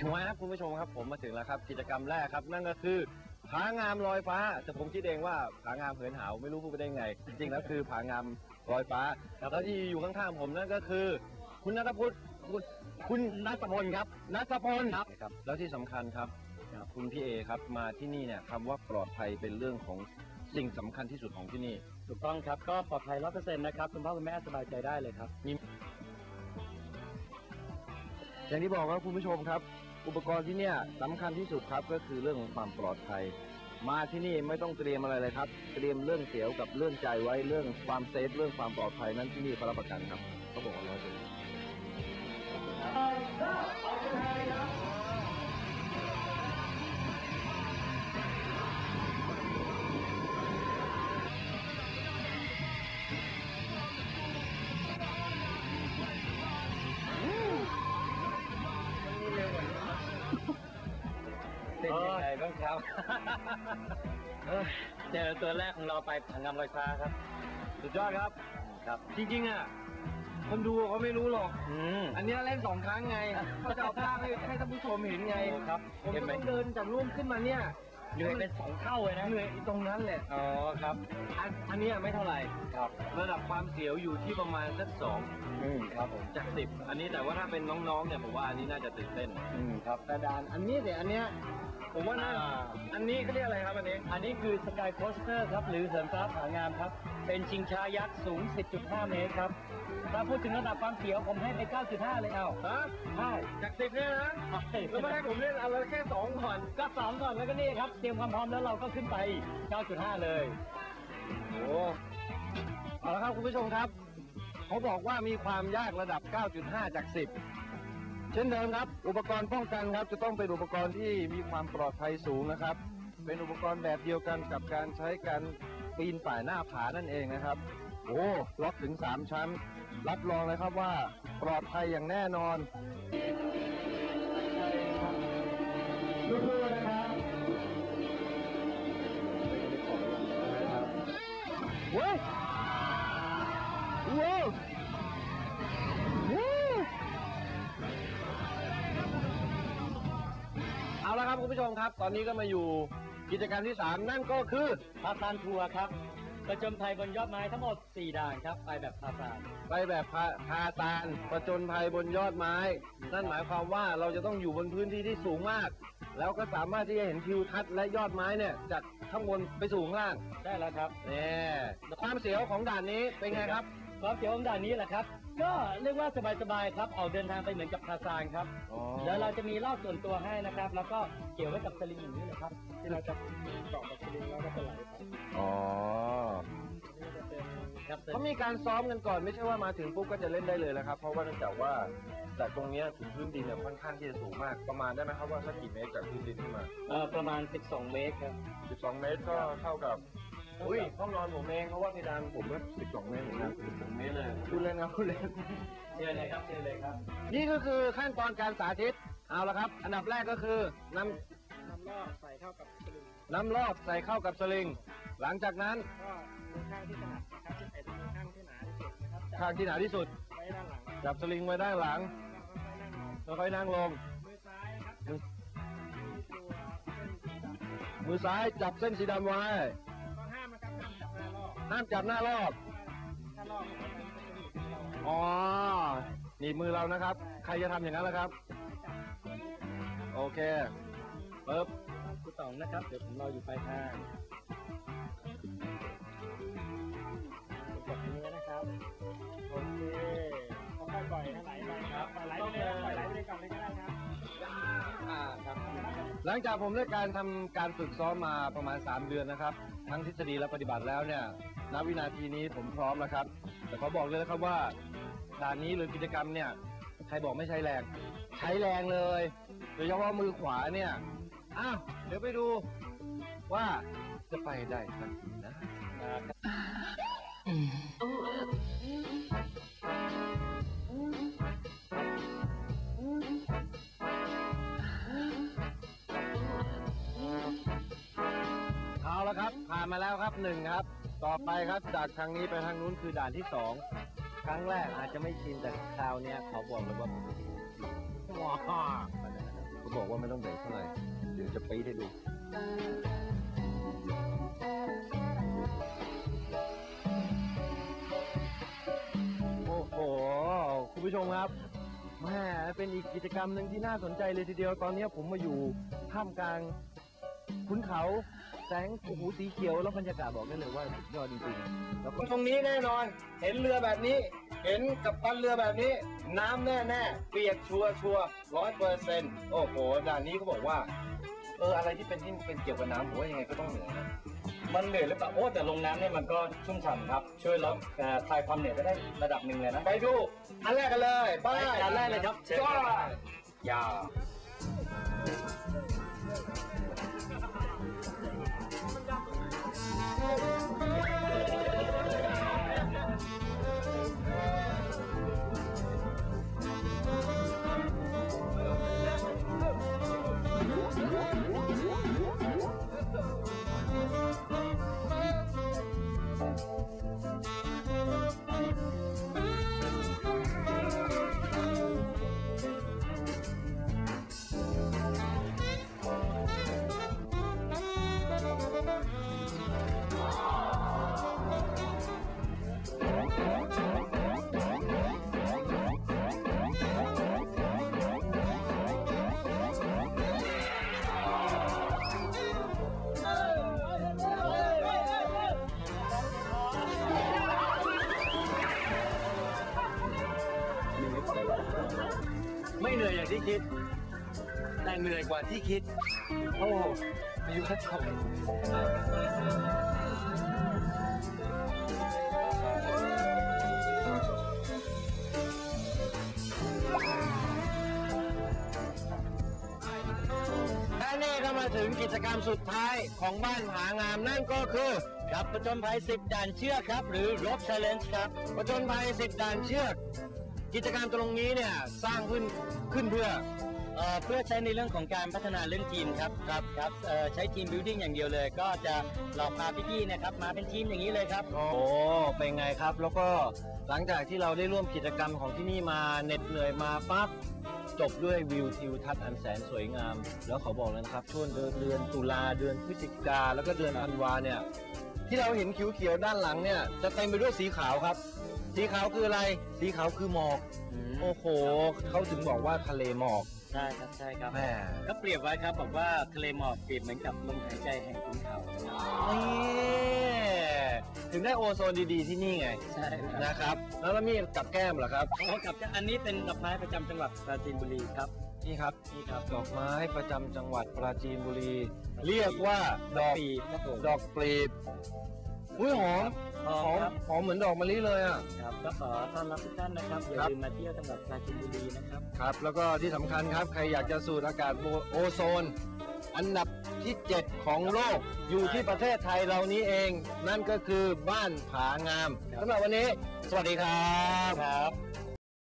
ชัวร์ครับคุณผู้ชมครับผมมาถึงแล้วครับ กิจกรรมแรกครับ นั่นก็คือผางามลอยฟ้า แต่ผมคิดเองว่าผางามเหินหาวไม่รู้พูดไปได้ไง จริงๆแล้วคือผางามลอยฟ้าแล้วที่อยู่ข้างๆผมนั่นก็คือ คุณนัทพุทธคุณคุณนัทพลครับนัทพลครับครับ แล้วที่สำคัญครับ คุณพี่เอครับมาที่นี่เนี่ยคำว่าปลอดภัยเป็นเรื่องของสิ่งสำคัญที่สุดของที่นี่ ถูกต้องครับ ก็ปลอดภัยร้อเปอร์เซ็นต์นะครับ คุณพ่อคุณแม่สบายใจได้เลยครับ อย่างที่บอกครับคุณผู้ชมครับ อุปกรณ์ที่เนี่ยสำคัญที่สุดครับก็คือเรื่องของความปลอดภัย มาที่นี่ไม่ต้องเตรียมอะไรเลยครับ เตรียมเรื่องเสียวกับเรื่องใจไว้เรื่องความเซฟเรื่องความปลอดภัยนั้นที่นี่เขารับประกันครับเขาบอกว่าร้อยเปอร์เซ็นต์ ยังไงบ้างครับเออเจอตัวแรกของเราไปผางามลอยฟ้าครับ สุดยอดครับ ครับ จริงๆอะ คนดูเขาไม่รู้หรอก อืม อันเนี้ยเล่นสองครั้งไงเขาจะเอาภาพให้ให้ท่านผู้ชมเห็นไงครับผมเห็นจะไหม ต้องเดินจากร่วมขึ้นมาเนี่ยเหนื่อยเป็นสองเท่าเลยนะ เหนื่อยตรงนั้นแหละ อ๋อครับ อันอันเนี้ยไม่เท่าไหร่ ครับ ระดับความเสียวอยู่ที่ประมาณสักสองอืมครับผมจากสิบอันนี้แต่ว่าถ้าเป็นน้องๆเนี่ยผมว่าอันนี้น่าจะตื่นเต้น อืมครับ กระดานอันนี้แต่อันเนี้ย ผมว่าน่าอ่าอันนี้เขาเรียกอะไรครับอันนี้ อันนี้คือสกายโคสเตอร์ครับ หรือเหินฟ้าผางามครับ เป็นชิงช้ายักษ์สูง 10.5 เมตรครับ ถ้าพูดถึงระดับความเสียวผมให้ไป 9.5 เลยเอาฮะใช่จากสิบเนี่ยนะแล้วไม่ให้ผมเล่นอะไรแค่สองก่อนก็สองก่อนแล้วก็นี่ครับ เตรียมความพร้อมแล้วเราก็ขึ้นไป 9.5 เลย โอ้เอาละครับคุณผู้ชมครับ เขาบอกว่ามีความยากระดับ 9.5 จาก 10 เช่นเดิมครับ อุปกรณ์ป้องกันครับ จะต้องเป็นอุปกรณ์ที่มีความปลอดภัยสูงนะครับ เป็นอุปกรณ์แบบเดียวกันกับการใช้การปีนป่ายหน้าผานั่นเองนะครับ โอ้ล็อกถึง 3 ชั้น รับรองเลยครับว่าปลอดภัยอย่างแน่นอนสู้ๆนะครับเว้ยว้าว ครับคุณผู้ชมครับ ตอนนี้ก็มาอยู่กิจกรรมที่ 3 นั่นก็คือพาซานทัวร์ครับประจมภัยบนยอดไม้ทั้งหมด 4 ด่านครับ ไปแบบพาซานไปแบบพาพาตานประจนภัยบนยอดไม้ นั่นหมายความว่าเราจะต้องอยู่บนพื้นที่ที่สูงมาก แล้วก็สามารถที่จะเห็นทิวทัศน์และยอดไม้เนี่ยจากข้างบนไปสู่ข้างล่างได้แล้วครับนี่ความเสียวของด่านนี้เป็นไงครับ ความเสียวของด่านนี้แหละครับ ก็เรียกว่าสบายๆครับออกเดินทางไปเหมือนกับพาซานครับเดี๋ยวเราจะมีรอบส่วนตัวให้นะครับ แล้วก็เกี่ยวไว้กับสลิงอย่างนี้เลยครับ ที่เราจะเกาะกับสลิงแล้วก็จะไหลไปอ๋อนี่ก็จะเป็นครับเขามีการซ้อมกันก่อนไม่ใช่ว่ามาถึงปุ๊บก็จะเล่นได้เลยนะครับ เพราะว่าเนื่องจากว่าจากตรงเนี้ยถึงพื้นดินเนี่ยค่อนข้างที่จะสูงมาก ประมาณได้ไหมครับว่าสักกี่เมตรจากพื้นดินขึ้นมาเอ่อประมาณ 12 เมตรครับ 12 เมตรก็เท่ากับ อุ้ยห้องนอนผมเองเพราะว่าเพดานผมก็12เมตรเหมือนกัน12เมตรเลยพูดเล่นนะพูดเล่นเชิญเลยครับเชิญเลยครับ นี่ก็คือขั้นตอนการสาธิตเอาละครับ อันดับแรกก็คือนำน้ำลอดใส่เข้ากับสลิงน้ำลอกใส่เข้ากับสลิง หลังจากนั้นก็มือข้างที่ถนัดนะครับที่เป็นข้างที่หนาที่สุดนะครับข้างที่หนาที่สุดไว้ด้านหลังจับสลิงไว้ด้านหลังแล้วค่อยๆนั่งลงค่อยๆนั่งลงมือซ้ายครับจับที่ตัวเส้นสีดำมือซ้ายจับเส้นสีดำไว้ หน้ารอบห้ามจับหน้ารอบ ถ้ารอบมันจะเป็นหนีบที่เราอ๋อหนีบมือเรานะครับ ใครจะทำอย่างนั้นล่ะครับ โอเคปึ๊บคุณต๋องนะครับ เดี๋ยวผมรออยู่ปลายทางกดมือนะครับ โอเคค่อยๆปล่อยให้ไหลไปครับปล่อยไหลไปเลยครับปล่อยไหลไปเลยก่อนเลยก็ได้ครับอ่าครับหลังจากผมได้การทำการฝึกซ้อมมาประมาณ 3 เดือนนะครับ ทั้งทฤษฎีและปฏิบัติแล้วเนี่ย ณวินาทีนี้ผมพร้อมแล้วครับ แต่ขอบอกเลยนะครับว่าด่านนี้หรือกิจกรรมเนี่ย ใครบอกไม่ใช้แรง ใช้แรงเลย โดยเฉพาะมือขวาเนี่ย อ้าว เดี๋ยวไปดู ว่าจะไปได้สักทีนะ โอ ผ่านมาแล้วครับหนึ่งครับ ต่อไปครับจากทางนี้ไปทางนู้นคือด่านที่สองครั้งแรกอาจจะไม่ชินแต่คราวเนี้ยขอบอกเลยว่าว้าวผมว่าไม่ต้องเบรกเท่าไหร่เดี๋ยวจะปีดให้ดูโอ้โหคุณผู้ชมครับแม่เป็นอีกกิจกรรมหนึ่งที่น่าสนใจเลยทีเดียวตอนนี้ผมมาอยู่ท่ามกลาง ขุนเขาแสงโอ้โหสีเขียวแล้วบรรยากาศบอกได้เลยว่าสุดยอดจริงๆแล้วก็ตรงนี้แน่นอน เห็นเรือแบบนี้ เห็นกับตันเรือแบบนี้ น้ำแน่แน่ๆเปียกชัวชัวร้อยเปอร์เซ็นต์โอ้โหด่านนี้เขาบอกว่า เอออะไรที่เป็นที่เป็นเกี่ยวกับน้ำผมว่ายังไงก็ต้องเหนือนะมันเหนื่อยหรือเปล่าโอ้แต่ลงน้ำเนี่ยมันก็ชุ่มฉ่ำครับ ช่วยลดเอ่อคลายความเหนื่อยไปได้ระดับหนึ่งเลยนะไปดูอันแรกกันเลยไปไปอันแรกเลยครับเชิญจ้ายา ที่คิด แต่เหนื่อยกว่าที่คิด โอ้มีอยู่แค่ชมและนี่ก็มาถึงกิจกรรมสุดท้ายของบ้านผางามนั่นก็คือครับประจนภัย 10 ด่านเชือกครับ หรือ rope challenge ครับ ประจนภัยสิบด่านเชือก กิจกรรมตรงนี้เนี่ยสร้างขึ้นขึ้นเพื่อ เอ่อเพื่อใช้ในเรื่องของการพัฒนาเรื่องทีมครับครับครับเอ่อใช้ทีม building อย่างเดียวเลย ก็จะเราพาพี่ๆนะครับมาเป็นทีมอย่างนี้เลยครับ โอ้เป็นไงครับ แล้วก็หลังจากที่เราได้ร่วมกิจกรรมของที่นี่มาเหน็ดเหนื่อยมาปั๊บจบด้วยวิวทิวทัศน์อันแสนสวยงาม แล้วเขาบอกเลยนะครับช่วงเดือนเดือนตุลาเดือนพฤศจิกาแล้วก็เดือนธันวาเนี่ยที่เราเห็นเขียวๆด้านหลังเนี่ยจะเต็มไปด้วยสีขาวครับ สีขาวคืออะไร สีขาวคือหมอก โอ้โห เขาถึงบอกว่าทะเลหมอก ใช่ครับใช่ครับแม่ก็เปรียบไว้ครับบอกว่าทะเลหมอกเปรียบเหมือนกับลมหายใจแห่งขุนเขานี่ถึงได้โอโซนดีๆที่นี่ไง ใช่ครับนะครับ แล้วเรามีกับแก้มเหรอครับโอ้กับอันนี้เป็นดอกไม้ประจำจังหวัดปราจีนบุรีครับนี่ครับนี่ครับดอกไม้ประจำจังหวัดปราจีนบุรี เรียกว่าดอกปีครับผมดอกกลีบอุ้ยหอม หอหอมมครับหอมเหมือนดอกมะลิเลยอะ ครับก็ขอต้อนรับทุกท่านนะครับอย่าครับลืมมาเที่ยวจังหวัดปราจีนบุรีนะครับ ครับ แล้วก็ที่สำคัญครับ ใครอยากจะสูดอากาศโอโซน อันดับที่ 7 ของโลก อยู่ที่ประเทศไทยเรานี้เอง นั่นก็คือบ้านผางามครับ สำหรับวันนี้ สวัสดีครับ ครับ